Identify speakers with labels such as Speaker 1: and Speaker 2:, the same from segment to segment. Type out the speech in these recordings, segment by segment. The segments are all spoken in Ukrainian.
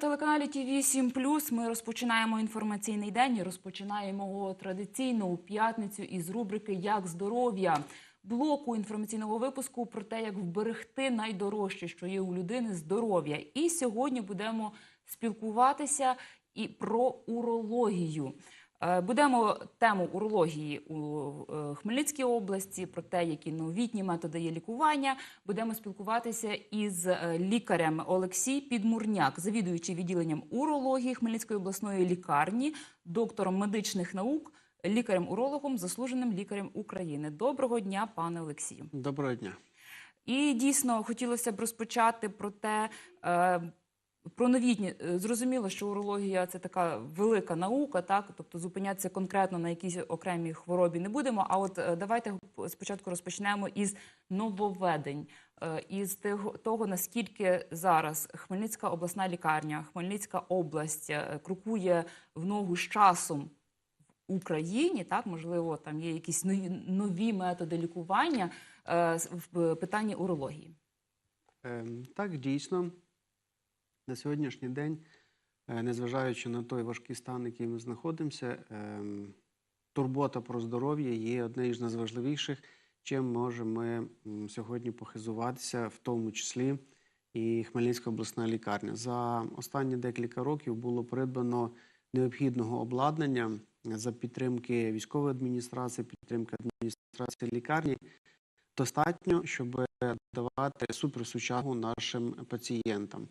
Speaker 1: телеканалі ТВ 7 Ми розпочинаємо інформаційний день. і Розпочинаємо його традиційно у п'ятницю із рубрики Як здоров'я блоку інформаційного випуску про те, як вберегти найдорожче, що є у людини здоров'я. І сьогодні будемо спілкуватися і про урологію. Е, Будемо тему урології у е, Хмельницькій області, про те, які новітні методи є лікування. Будемо спілкуватися із е, лікарем Олексій Підмурняк, завідуючий відділенням урології Хмельницької обласної лікарні, доктором медичних наук, лікарем-урологом, заслуженим лікарем України. Доброго дня, пане Олексію.
Speaker 2: Доброго дня.
Speaker 1: І дійсно хотілося б розпочати про те. Про новітні Е, зрозуміло, що урологія це така велика наука, так тобто зупинятися конкретно на якійсь окремій хворобі не будемо. А от е, давайте спочатку розпочнемо із нововведень, е, із того, наскільки зараз Хмельницька обласна лікарня, Хмельницька область крокує в ногу з часом в Україні. Так можливо, там є якісь нові, нові методи лікування в питанні урології.
Speaker 2: Ем, Так, дійсно, на сьогоднішній день, е, незважаючи на той важкий стан, який ми знаходимося, ем, турбота про здоров'я є однією з найважливіших, чим можемо ми сьогодні похизуватися, в тому числі і Хмельницька обласна лікарня. За останні декілька років було придбано необхідного обладнання за підтримки військової адміністрації, підтримки адміністрації лікарні. Достатньо, щоб давати суперсучасну нашим пацієнтам.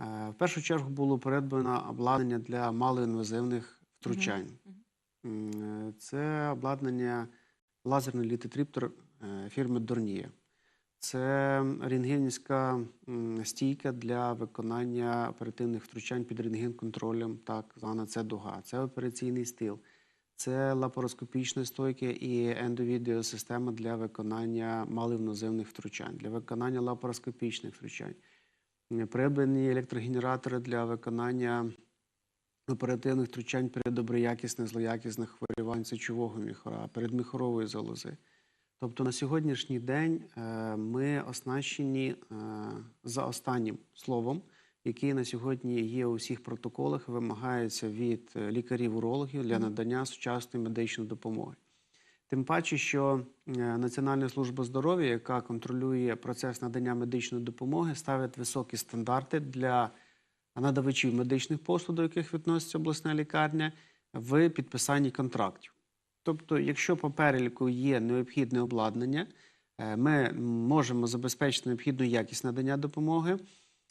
Speaker 2: Е, В першу чергу було придбано обладнання для малоінвазивних втручань. Е, Це обладнання лазерний літотриптор е, фірми Дорнія. Це рентгенівська стійка для виконання оперативних втручань під рентген-контролем, так звана це дуга. Це операційний стіл. Це лапароскопічні стойки і ендовідеосистема для виконання малоінвазивних втручань, для виконання лапароскопічних втручань. Придбані електрогенератори для виконання оперативних втручань при доброякісних, злоякісних хворювань сечового міхора, передміхорової залози. Тобто на сьогоднішній день е, ми оснащені е, за останнім словом, який на сьогодні є у всіх протоколах, вимагається від е, лікарів-урологів для надання сучасної медичної допомоги. Тим паче, що е, Національна служба здоров'я, яка контролює процес надання медичної допомоги, ставить високі стандарти для надавачів медичних послуг, до яких відноситься обласна лікарня, в підписанні контрактів. Тобто, якщо по переліку є необхідне обладнання, е, ми можемо забезпечити необхідну якість надання допомоги.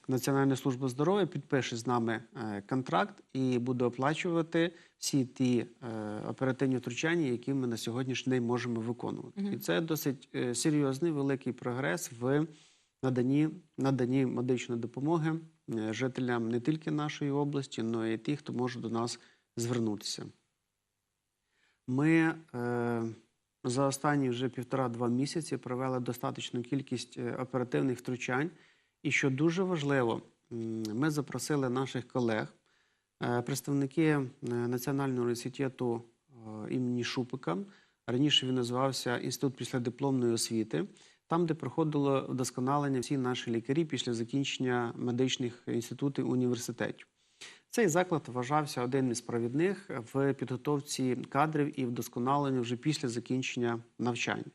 Speaker 2: Національна служба здоров'я підпише з нами е, контракт і буде оплачувати всі ті е, оперативні втручання, які ми на сьогоднішній день можемо виконувати. І це досить е, серйозний великий прогрес в наданні, наданні медичної допомоги жителям не тільки нашої області, але й тих, хто може до нас звернутися. Ми е, за останні вже півтора-два місяці провели достаточну кількість оперативних втручань. І що дуже важливо, ми запросили наших колег, е, представники е, Національного університету е, імені Шупика. Раніше він називався Інститут післядипломної освіти, там, де проходило вдосконалення всі наші лікарі після закінчення медичних інститутів університетів. Цей заклад вважався одним із провідних в підготовці кадрів і вдосконаленні вже після закінчення навчання.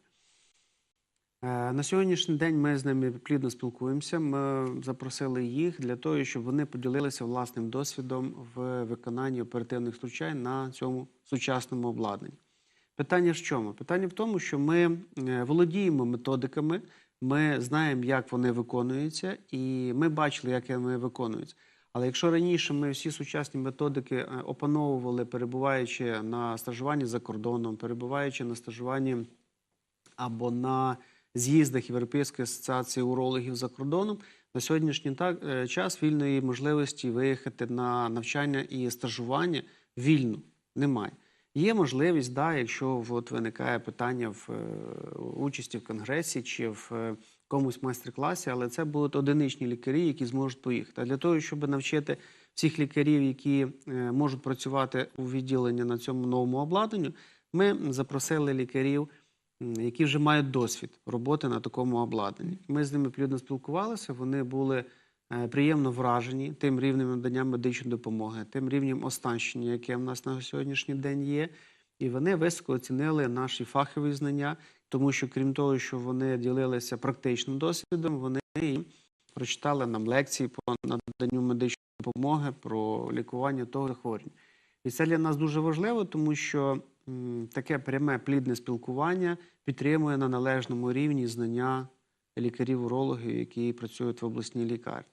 Speaker 2: Е, На сьогоднішній день ми з ними плідно спілкуємося. Ми запросили їх для того, щоб вони поділилися власним досвідом в виконанні оперативних втручань на цьому сучасному обладнанні. Питання в чому? Питання в тому, що ми е, володіємо методиками, ми знаємо, як вони виконуються, і ми бачили, як вони виконуються. Але якщо раніше ми всі сучасні методики е, опановували, перебуваючи на стажуванні за кордоном, перебуваючи на стажуванні або на з'їздах Європейської асоціації урологів за кордоном, на сьогоднішній так, е, час вільної можливості виїхати на навчання і стажування вільно немає. Є можливість, да, якщо от виникає питання в е, участі в конгресі чи в е, якомусь майстер-класі, але це будуть одиничні лікарі, які зможуть поїхати. А для того, щоб навчити всіх лікарів, які можуть працювати у відділенні на цьому новому обладнанню, ми запросили лікарів, які вже мають досвід роботи на такому обладнанні. Ми з ними плідно спілкувалися. Вони були е, приємно вражені тим рівнем надання медичної допомоги, тим рівнем оснащення, яке в нас на сьогоднішній день є. І вони високо оцінили наші фахові знання, тому що крім того, що вони ділилися практичним досвідом, вони прочитали нам лекції по наданню медичної допомоги про лікування того захворювання. І це для нас дуже важливо, тому що таке пряме плідне спілкування підтримує на належному рівні знання лікарів-урологів, які працюють в обласній лікарні.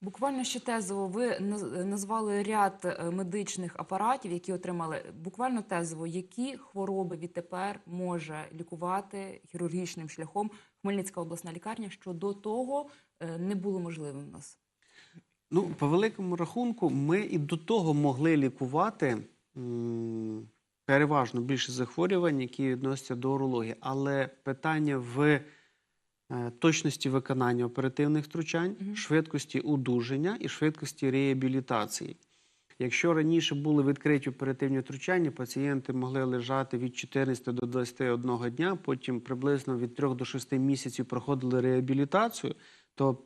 Speaker 1: Буквально ще тезово, ви назвали ряд е, медичних апаратів, які отримали. Буквально тезово, які хвороби відтепер може лікувати хірургічним шляхом Хмельницька обласна лікарня, що до того е, не було можливим у нас.
Speaker 2: Ну, по великому рахунку, ми і до того могли лікувати м, переважно більше захворювань, які відносяться до урології. Але питання в е, точності виконання оперативних втручань,
Speaker 1: Мгм.
Speaker 2: швидкості одужання і швидкості реабілітації. Якщо раніше були відкриті оперативні втручання, пацієнти могли лежати від 14 до 21 дня, потім приблизно від 3 до 6 місяців проходили реабілітацію, то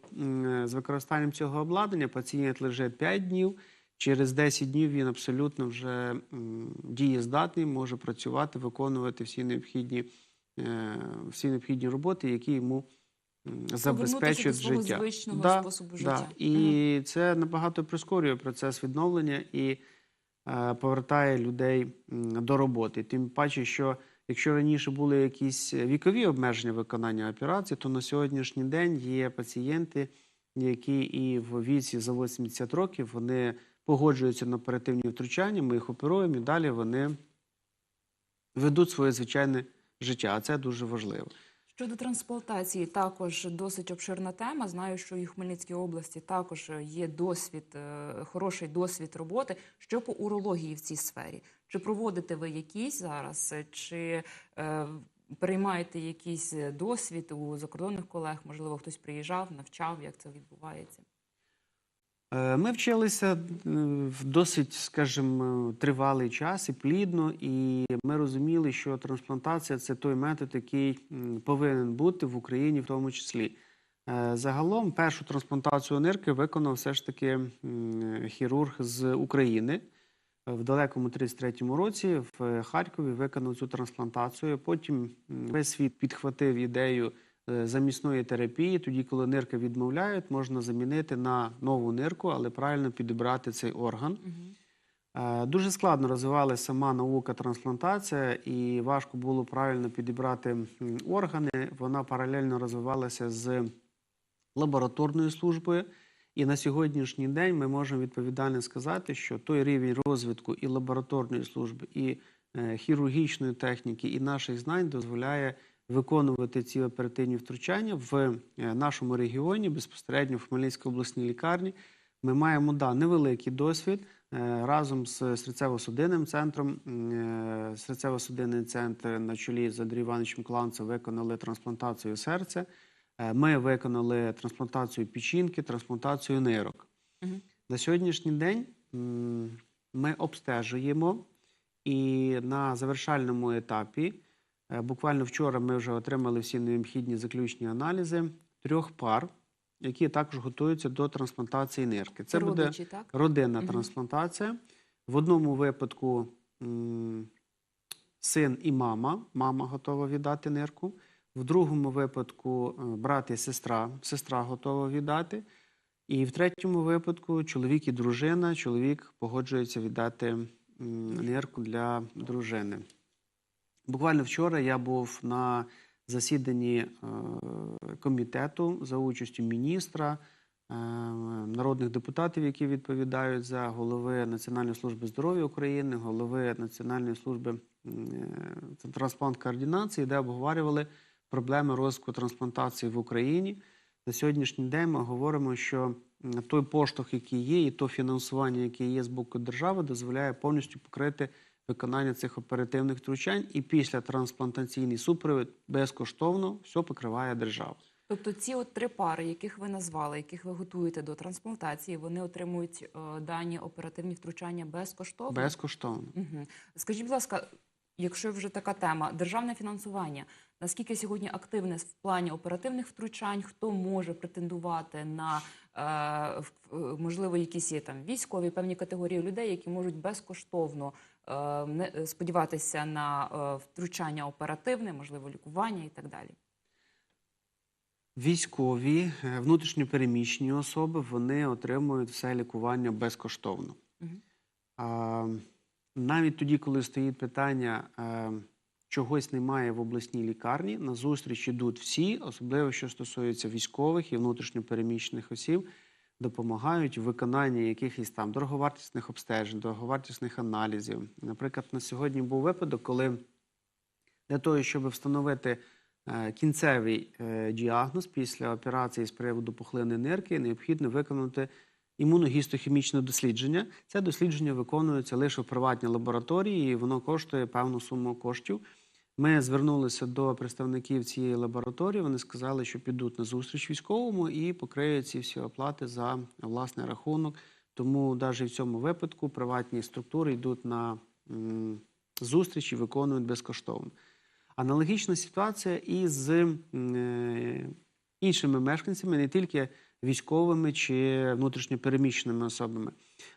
Speaker 2: з використанням цього обладнання пацієнт лежить 5 днів. Через 10 днів він абсолютно вже дієздатний, може працювати, виконувати всі необхідні, е, всі необхідні роботи, які йому забезпечують
Speaker 1: до свого
Speaker 2: життя.
Speaker 1: звичного
Speaker 2: Да,
Speaker 1: способу
Speaker 2: да.
Speaker 1: життя.
Speaker 2: І це набагато прискорює процес відновлення і е, повертає людей до роботи. Тим паче, що якщо раніше були якісь вікові обмеження виконання операцій, то на сьогоднішній день є пацієнти, які і в віці за 80 років вони погоджуються на оперативні втручання, ми їх оперуємо і далі вони ведуть своє звичайне життя. А це дуже важливо.
Speaker 1: Щодо трансплантації, також досить обширна тема. Знаю, що і в Хмельницькій області також є досвід, е, хороший досвід роботи. Що по урології в цій сфері? Чи проводите ви якісь зараз, е, чи е, переймаєте якийсь е, досвід у закордонних колег? Можливо, хтось приїжджав, навчав, як це відбувається?
Speaker 2: Е, Ми вчилися в досить, скажімо, тривалий час і плідно, і ми розуміли, що трансплантація це той метод, який повинен бути в Україні в тому числі. Загалом першу трансплантацію нирки виконав все ж таки хірург з України. В далекому 33-му році в Харкові виконав цю трансплантацію. Потім весь світ підхватив ідею е, замісної терапії. Тоді, коли нирки відмовляють, можна замінити на нову нирку, але правильно підібрати цей орган. Е, Дуже складно розвивалася сама наука трансплантація, і важко було правильно підібрати органи. Вона паралельно розвивалася з лабораторною службою. І на сьогоднішній день ми можемо відповідально сказати, що той рівень розвитку і лабораторної служби, і е, хірургічної техніки, і наших знань дозволяє виконувати ці оперативні втручання в е, нашому регіоні, безпосередньо в Хмельницькій обласній лікарні. Ми маємо да, невеликий досвід е, разом з серцево-судинним центром. Серцево-судинний центр на чолі з Андрієм Івановичем Кланцем виконали трансплантацію серця. Е, Ми виконали трансплантацію печінки, трансплантацію нирок.
Speaker 1: Мгм.
Speaker 2: На сьогоднішній день ми обстежуємо, і на завершальному етапі, е, буквально вчора ми вже отримали всі необхідні заключні аналізи трьох пар, які також готуються до трансплантації нирки. Це буде
Speaker 1: так?
Speaker 2: родинна
Speaker 1: Мгм.
Speaker 2: трансплантація. В одному випадку син і мама, мама готова віддати нирку. В другому випадку е, брат і сестра, сестра готова віддати. І в третьому випадку чоловік і дружина, чоловік погоджується віддати нирку для дружини. Буквально вчора я був на засіданні е, комітету за участю міністра, е, народних депутатів, які відповідають за голови Національної служби здоров'я України, голови Національної служби трансплант координації, де обговорювали проблеми розвитку трансплантації в Україні. На сьогоднішній день ми говоримо, що той поштовх, який є, і то фінансування, яке є з боку держави, дозволяє повністю покрити виконання цих оперативних втручань. І після трансплантаційний супровід безкоштовно все покриває держава.
Speaker 1: Тобто ці от три пари, яких ви назвали, яких ви готуєте до трансплантації, вони отримують е, дані оперативні втручання безкоштовно?
Speaker 2: Безкоштовно.
Speaker 1: Угу. Скажіть, будь ласка, якщо вже така тема, державне фінансування, наскільки сьогодні активне в плані оперативних втручань, хто може претендувати на в- можливо, якісь є там військові певні категорії людей, які можуть безкоштовно е, сподіватися на е, втручання оперативне, можливо, лікування і так далі.
Speaker 2: Військові, е, внутрішньопереміщені особи, вони отримують все лікування безкоштовно.
Speaker 1: Мгм.
Speaker 2: А, навіть тоді, коли стоїть питання, е, чогось немає в обласній лікарні, на зустріч ідуть всі, особливо що стосується військових і внутрішньопереміщених осіб, допомагають в виконанні якихось там дороговартісних обстежень, дороговартісних аналізів. Наприклад, на сьогодні був випадок, коли для того, щоб встановити е, кінцевий е, діагноз після операції з приводу пухлини нирки, необхідно виконати імуногістохімічне дослідження. Це дослідження виконується лише в приватній лабораторії, і воно коштує певну суму коштів. Ми звернулися до представників цієї лабораторії. Вони сказали, що підуть на зустріч військовому і покриють ці всі оплати за власний рахунок. Тому навіть в цьому випадку приватні структури йдуть на зустріч і виконують безкоштовно. Аналогічна ситуація і з е, іншими мешканцями, не тільки військовими чи внутрішньопереміщеними особами.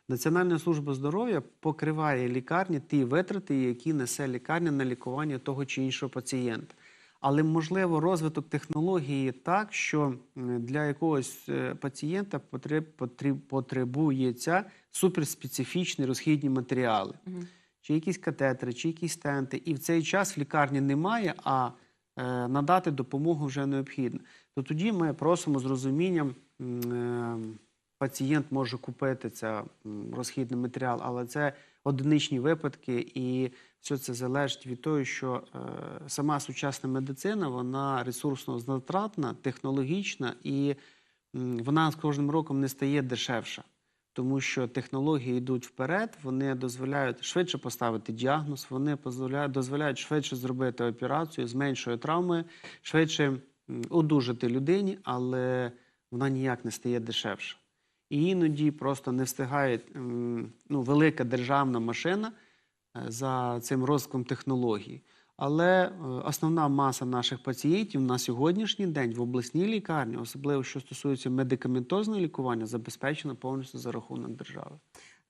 Speaker 2: Національна служба здоров'я покриває лікарні ті витрати, які несе лікарня на лікування того чи іншого пацієнта. Але можливо розвиток технології так, що для якогось е, пацієнта потреб, потреб, потребується суперспецифічні розхідні матеріали чи якісь катетери, чи якісь стенти, і в цей час в лікарні немає, а е, надати допомогу вже необхідно. То тоді ми просимо з розумінням, пацієнт може купити це м, розхідний матеріал, але це одиничні випадки, і все це залежить від того, що е, сама сучасна медицина вона ресурсно затратна, технологічна, і вона з кожним роком не стає дешевша. Тому що технології йдуть вперед, вони дозволяють швидше поставити діагноз, вони дозволяють швидше зробити операцію з меншою травмою, швидше одужати людині, але вона ніяк не стає дешевше. І іноді просто не встигає ну, велика державна машина е, за цим розвитком технологій. Але е, основна маса наших пацієнтів на сьогоднішній день в обласній лікарні, особливо що стосується медикаментозного лікування, забезпечена повністю за рахунок держави.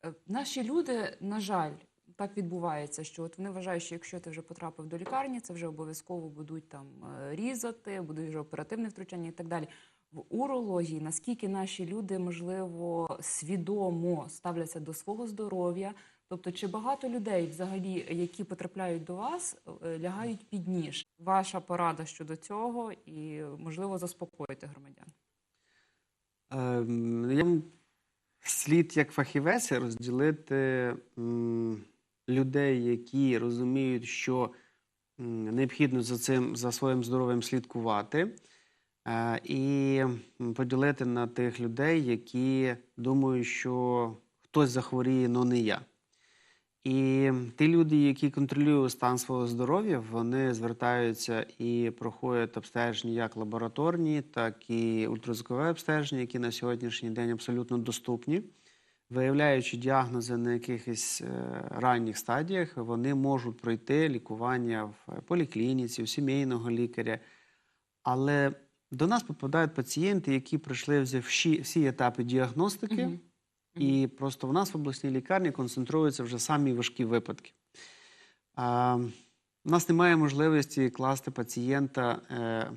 Speaker 1: Е, Наші люди, на жаль, так відбувається, що от вони вважають, що якщо ти вже потрапив до лікарні, це вже обов'язково будуть там різати, буде вже оперативне втручання і так далі. В урології наскільки наші люди можливо свідомо ставляться до свого здоров'я? Тобто, чи багато людей, взагалі, які потрапляють до вас, е, лягають під ніж? Ваша порада щодо цього і можливо заспокоїти громадян?
Speaker 2: Ем, Я слід як фахівець розділити людей, які розуміють, що необхідно за цим за своїм здоров'ям слідкувати, і поділити на тих людей, які думають, що хтось захворіє, але не я. І ті люди, які контролюють стан свого здоров'я, вони звертаються і проходять обстеження як лабораторні, так і ультразвукове обстеження, які на сьогоднішній день абсолютно доступні. Виявляючи діагнози на якихось е, ранніх стадіях, вони можуть пройти лікування в поліклініці, у сімейного лікаря. Але до нас попадають пацієнти, які пройшли всі, всі етапи діагностики.
Speaker 1: Мгм.
Speaker 2: І просто в нас в обласній лікарні концентруються вже самі важкі випадки. А, у нас немає можливості класти пацієнта е,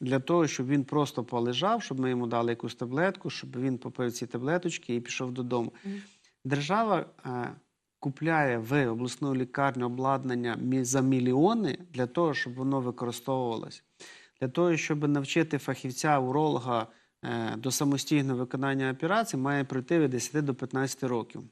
Speaker 2: для того, щоб він просто полежав, щоб ми йому дали якусь таблетку, щоб він попив ці таблеточки і пішов додому.
Speaker 1: Мгм.
Speaker 2: Держава е, купляє в обласну лікарню обладнання за мільйони для того, щоб воно використовувалося. Для того, щоб навчити фахівця, уролога е, до самостійного виконання операцій, має пройти від 10 до 15 років.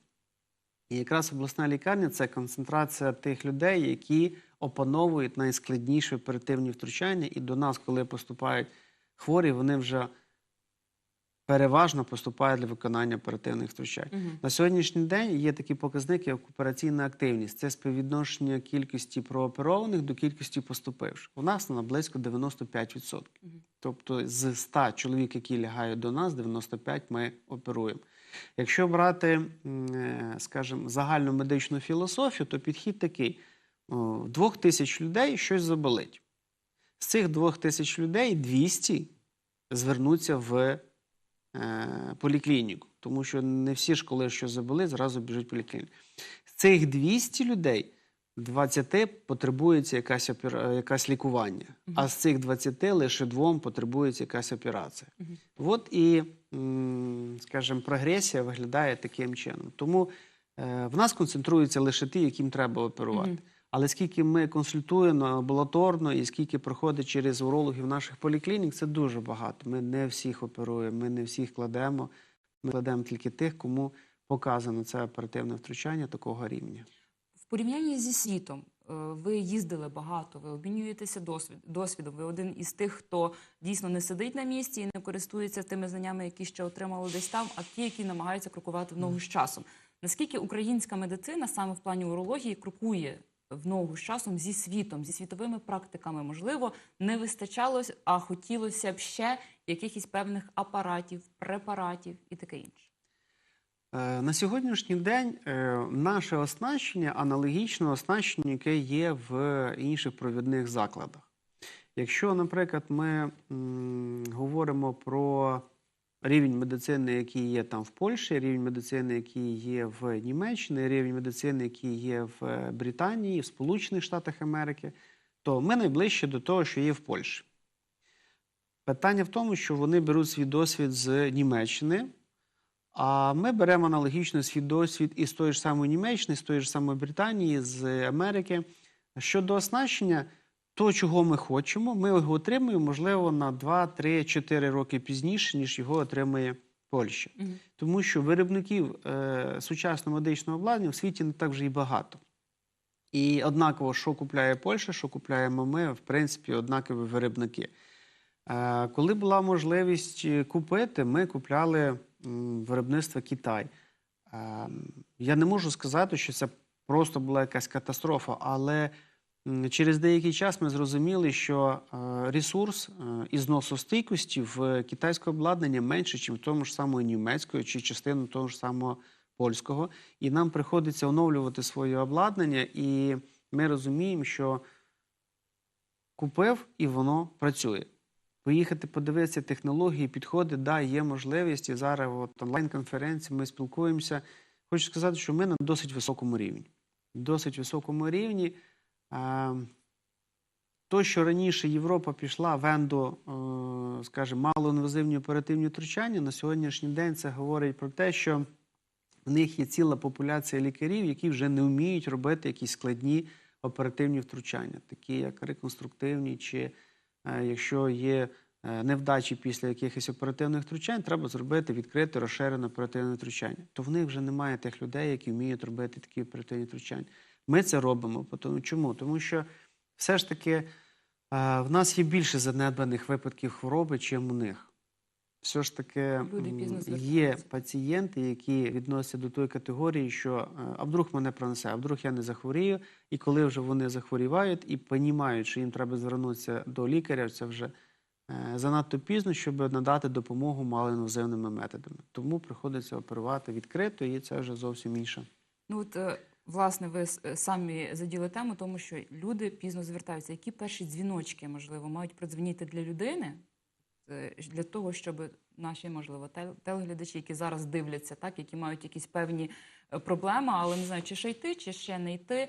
Speaker 2: І якраз обласна лікарня це концентрація тих людей, які опановують найскладніші оперативні втручання. І до нас, коли поступають хворі, вони вже переважно поступають для виконання оперативних втручань.
Speaker 1: Мгм.
Speaker 2: На сьогоднішній день є такі показники, як операційна активність. Це співвідношення кількості прооперованих до кількості поступивших. У нас вона близько 95%.
Speaker 1: Мгм.
Speaker 2: Тобто з 100 чоловік, які лягають до нас, 95 ми оперуємо. Якщо брати, е, скажімо, загальну медичну філософію, то підхід такий: двох тисяч людей щось заболить. З цих двох тисяч людей 200 звернуться в поліклініку, тому що не всі ж, коли що забули, зразу біжуть в поліклініку. З цих 200 людей 20 потребується якась, опера... якась лікування, а з цих 20 лише двом потребується якась операція. От і, скажімо, прогресія виглядає таким чином. Тому е, в нас концентруються лише ті, яким треба оперувати. Але скільки ми консультуємо амбулаторно і скільки проходить через урологів наших поліклінік, це дуже багато. Ми не всіх оперуємо, ми не всіх кладемо. Ми кладемо тільки тих, кому показано це оперативне втручання такого рівня.
Speaker 1: В порівнянні зі світом е, ви їздили багато, ви обмінюєтеся досвід, досвідом. Ви один із тих, хто дійсно не сидить на місці і не користується тими знаннями, які ще отримали десь там, а ті, які намагаються крокувати в ногу з часом. Наскільки українська медицина саме в плані урології крокує в ногу з часом зі світом, зі світовими практиками? Можливо, не вистачало, а хотілося б ще якихось певних апаратів, препаратів і таке інше.
Speaker 2: Е, На сьогоднішній день е, наше оснащення аналогічно оснащенню, яке є в інших провідних закладах. Якщо, наприклад, ми говоримо про рівень медицини, який є там в Польщі, рівень медицини, який є в Німеччині, рівень медицини, який є в е, Британії, в Сполучених Штатах Америки, то ми найближче до того, що є в Польщі. Питання в тому, що вони беруть свій досвід з Німеччини, а ми беремо аналогічно свій досвід із тої ж самої Німеччини, з тої ж самої Британії, з Америки. Щодо оснащення, то, чого ми хочемо, ми його отримуємо, можливо, на 2, 3, 4 роки пізніше, ніж його отримує Польща. Тому що виробників е, сучасного медичного обладнання в світі не так вже і багато. І однаково, що купляє Польща, що купляємо ми, в принципі, однакові виробники. Е, Коли була можливість е, купити, ми купляли виробництво Китай. Е, Я не можу сказати, що це просто була якась катастрофа, але через деякий час ми зрозуміли, що е, ресурс е, і зносостійкості в китайського обладнання менше, ніж в тому ж самого німецького чи частину того ж самого польського. І нам приходиться оновлювати своє обладнання, і ми розуміємо, що купив і воно працює. Поїхати подивитися технології, підходи, да, є можливість. І зараз от онлайн-конференції ми спілкуємося. Хочу сказати, що ми на досить високому рівні. Досить високому рівні. Е, то, що раніше Європа пішла в ендо, е, скажімо, малоінвазивні оперативні втручання, на сьогоднішній день це говорить про те, що в них є ціла популяція лікарів, які вже не вміють робити якісь складні оперативні втручання, такі як реконструктивні, чи е, якщо є е, невдачі після якихось оперативних втручань, треба зробити відкрите, розширене оперативне втручання. То в них вже немає тих людей, які вміють робити такі оперативні втручання. Ми це робимо. Чому? Тому що все ж таки е, в нас є більше занедбаних випадків хвороби, чим у них. Все ж таки є пацієнти, які відносяться до тої категорії, що е, а вдруг мене пронесе, а вдруг я не захворію. І коли вже вони захворівають і розуміють, що їм треба звернутися до лікаря, це вже е, занадто пізно, щоб надати допомогу малоінвазивними методами. Тому приходиться оперувати відкрито, і це вже зовсім інше.
Speaker 1: Ну от власне, ви е, самі заділи тему, тому що люди пізно звертаються. Які перші дзвіночки, можливо, мають продзвонити для людини е, для того, щоб наші, можливо, телеглядачі, які зараз дивляться, так, які мають якісь певні е, проблеми, але не знаю, чи ще йти, чи ще не йти.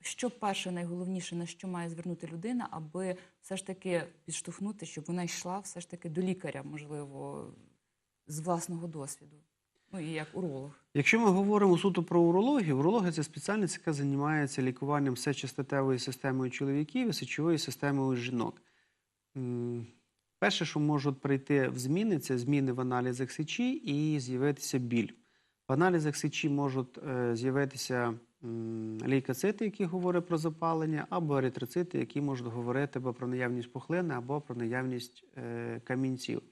Speaker 1: Що перше найголовніше, на що має звернути людина, аби все ж таки підштовхнути, щоб вона йшла все ж таки до лікаря, можливо, з власного досвіду, ну і як уролог.
Speaker 2: Якщо ми говоримо суто про урологію, урологія це спеціальність, яка займається лікуванням сечостатевої системи чоловіків і сечової системи жінок. Перше, що можуть прийти в зміни, це зміни в аналізах сечі і з'явитися біль. В аналізах сечі можуть е, з'явитися лейкоцити, які говорять про запалення, або еритроцити, які можуть говорити або про наявність пухлини, або про наявність е, камінців.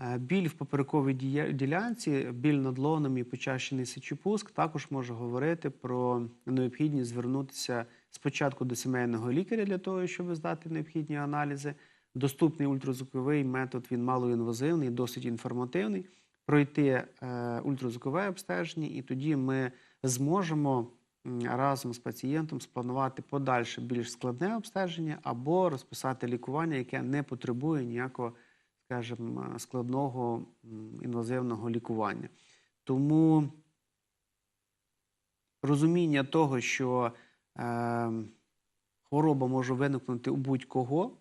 Speaker 2: Е, Біль в поперековій ділянці, біль над лоном і почащений сечопуск також може говорити про необхідність звернутися спочатку до сімейного лікаря для того, щоб здати необхідні аналізи. Доступний ультразвуковий метод, він малоінвазивний, досить інформативний. Пройти е, ультразвукове обстеження, і тоді ми зможемо разом з пацієнтом спланувати подальше більш складне обстеження або розписати лікування, яке не потребує ніякого скажімо, складного інвазивного лікування. Тому розуміння того, що е, хвороба може виникнути у будь-кого,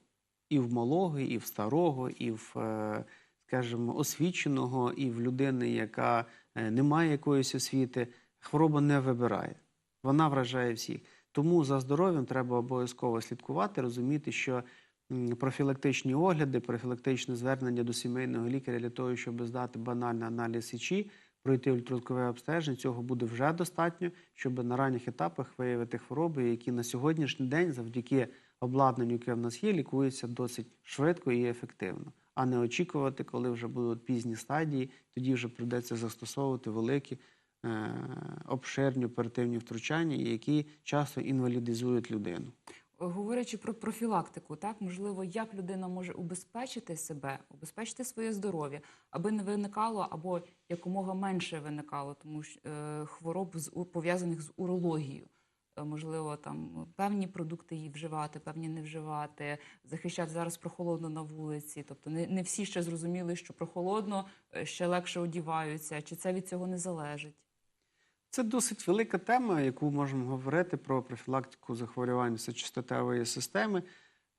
Speaker 2: і в малого, і в старого, і в, е, скажімо, освіченого, і в людини, яка е, не має якоїсь освіти, хвороба не вибирає. Вона вражає всіх. Тому за здоров'ям треба обов'язково слідкувати, розуміти, що профілактичні огляди, профілактичне звернення до сімейного лікаря для того, щоб здати банальний аналіз сечі, пройти ультразвукове обстеження, цього буде вже достатньо, щоб на ранніх етапах виявити хвороби, які на сьогоднішній день, завдяки обладнанню, яке в нас є, лікуються досить швидко і ефективно, а не очікувати, коли вже будуть пізні стадії, тоді вже прийдеться застосовувати великі е, обширні оперативні втручання, які часто інвалідизують людину.
Speaker 1: Говорячи про профілактику, так можливо, як людина може убезпечити себе, убезпечити своє здоров'я, аби не виникало або якомога менше виникало, тому що е, хвороб з пов'язаних з урологією. Е, Можливо, там певні продукти її вживати, певні не вживати, захищати зараз прохолодно на вулиці. Тобто не, не всі ще зрозуміли, що прохолодно е, ще легше одіваються, чи це від цього не залежить.
Speaker 2: Це досить велика тема, яку можемо говорити про профілактику захворювань сечостатевої системи.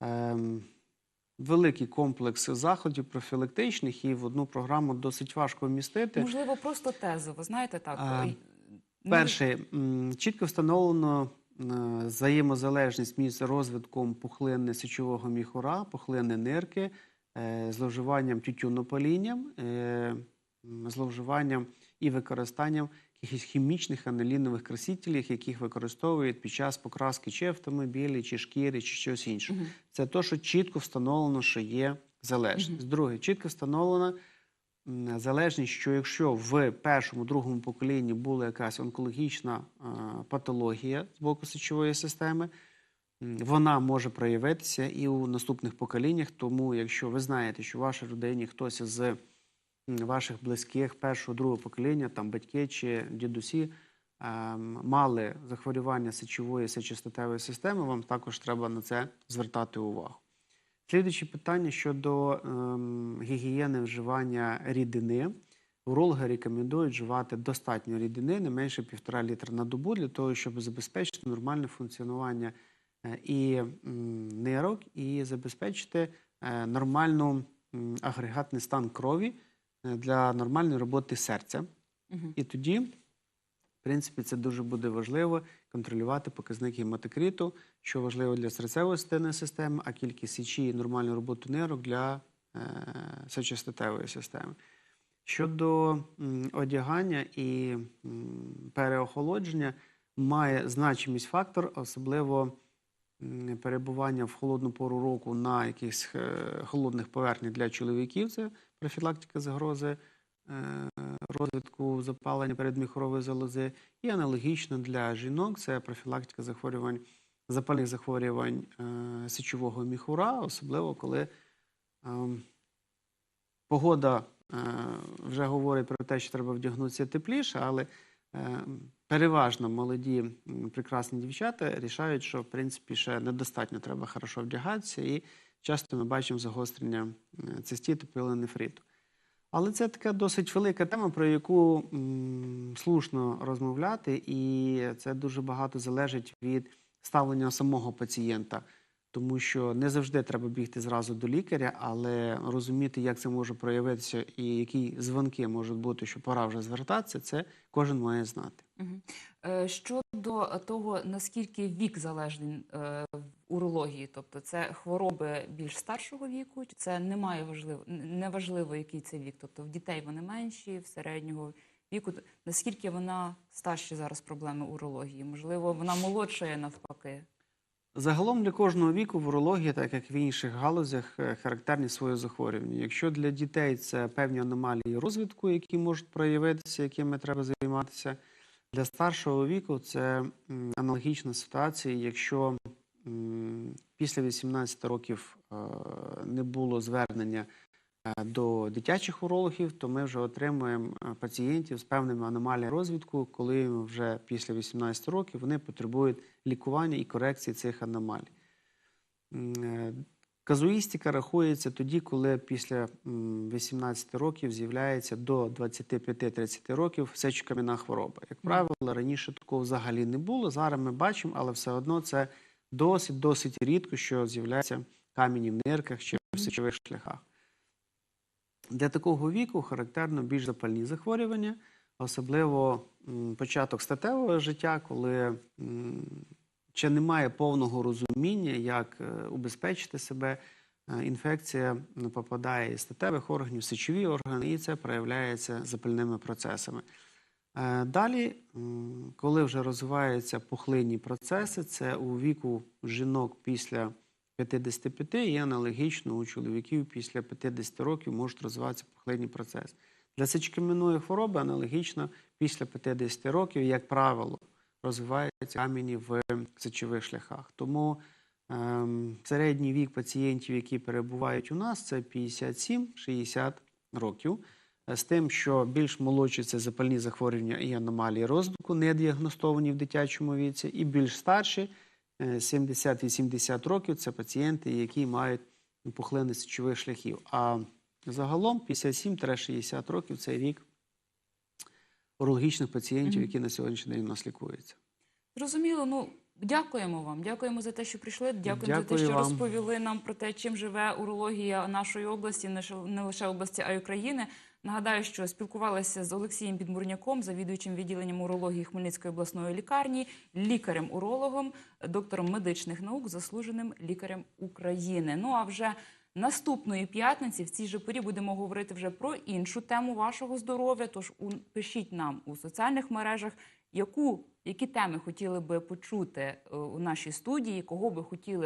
Speaker 2: Ем, великий комплекс заходів профілактичних, і в одну програму досить важко вмістити.
Speaker 1: Можливо, просто тезово, знаєте, так.
Speaker 2: А,
Speaker 1: ну,
Speaker 2: Перше, чітко встановлено е, взаємозалежність між розвитком пухлини сечового міхура, пухлини нирки, е, зловживанням тютюнопалінням, е, зловживанням і використанням якихось хімічних аналінових красителів, яких використовують під час покраски чи автомобілі, чи шкіри, чи щось інше.
Speaker 1: Мгм.
Speaker 2: Це те, що чітко встановлено, що є залежність. Друге, чітко встановлено залежність, що якщо в першому, другому поколінні була якась онкологічна патологія з боку сечової системи, вона може проявитися і у наступних поколіннях. Тому, якщо ви знаєте, що в вашій родині хтось з ваших близьких першого, другого покоління, там батьки чи дідусі, ем, мали захворювання сечової сечостатевої системи, вам також треба на це звертати увагу. Слідуюче питання щодо ем, гігієни вживання рідини. Урологи рекомендують вживати достатньо рідини, не менше півтора літра на добу, для того, щоб забезпечити нормальне функціонування е, і нирок, і забезпечити е, нормальну агрегатний стан крові для нормальної роботи серця. І тоді, в принципі, це дуже буде важливо контролювати показник гематокриту, що важливо для серцево-судинної системи, а кількість сечі і нормальну роботу нирок для е, сечостатевої системи. Щодо м, одягання і м, переохолодження, має значимість фактор, особливо перебування в холодну пору року на якихось е, холодних поверхнях для чоловіків. Це профілактика загрози е, розвитку запалення передміхорової залози, і аналогічно для жінок це профілактика захворювань, запальних захворювань е, сечового міхура, особливо коли ем, погода вже говорить про те, що треба вдягнутися тепліше, але е, переважно молоді прекрасні дівчата рішають, що в принципі ще недостатньо треба хорошо вдягатися, і часто ми бачимо загострення е, цистіту пилонефриту. Але це така досить велика тема, про яку слушно розмовляти, і це дуже багато залежить від ставлення самого пацієнта. Тому що не завжди треба бігти зразу до лікаря, але розуміти, як це може проявитися і які дзвонки можуть бути, що пора вже звертатися, це кожен має знати.
Speaker 1: Е, Щодо того, наскільки вік залежний е, в урології, тобто це хвороби більш старшого віку, це немає важливо, не важливо, який це вік. Тобто в дітей вони менші, в середнього віку. Наскільки вона старші зараз проблеми урології? Можливо, вона молодшає навпаки.
Speaker 2: Загалом для кожного віку в урології, так як в інших галузях, е, характерні свої захворювання. Якщо для дітей це певні аномалії розвитку, які можуть проявитися, якими треба займатися, для старшого віку це аналогічна ситуація. Якщо після 18 років е, не було звернення до дитячих урологів, то ми вже отримуємо е, пацієнтів з певними аномаліями розвитку, коли вже після 18 років вони потребують лікування і корекції цих аномалій. Е, Казуїстика рахується тоді, коли після 18 років з'являється до 25-30 років сечокам'яна хвороба. Як правило, раніше такого взагалі не було. Зараз ми бачимо, але все одно це досить досить рідко, що з'являється камені в нирках чи в сечових шляхах. Для такого віку характерно більш запальні захворювання, особливо початок статевого життя, коли ще немає повного розуміння, як е, убезпечити себе. Е, Інфекція попадає із статевих органів, сечові органи, і це проявляється запальними процесами. Е, Далі, коли вже розвиваються пухлинні процеси, це у віку жінок після 55 і аналогічно у чоловіків після 50 років можуть розвиватися пухлинні процеси. Для сечокам'яної хвороби аналогічно після 50 років, як правило, розвиваються камені в сечових шляхах. Тому ем, середній вік пацієнтів, які перебувають у нас, це 57-60 років. З тим, що більш молодші це запальні захворювання і аномалії розвитку, не діагностовані в дитячому віці, і більш старші 70-80 років це пацієнти, які мають пухлини сечових шляхів. А загалом 57-60 років це вік урологічних пацієнтів, які на сьогоднішній день у нас лікуються.
Speaker 1: Зрозуміло, ну дякуємо вам. Дякуємо за те, що прийшли. Дякуємо за те, що
Speaker 2: вам.
Speaker 1: розповіли нам про те, чим живе урологія нашої області, не лише області, а й України. Нагадаю, що спілкувалися з Олексієм Підмурняком, завідуючим відділенням урології Хмельницької обласної лікарні, лікарем-урологом, доктором медичних наук, заслуженим лікарем України. Ну а вже наступної п'ятниці в цій же порі будемо говорити вже про іншу тему вашого здоров'я. Тож пишіть нам у соціальних мережах, яку які теми хотіли би почути е, у нашій студії, кого би хотіли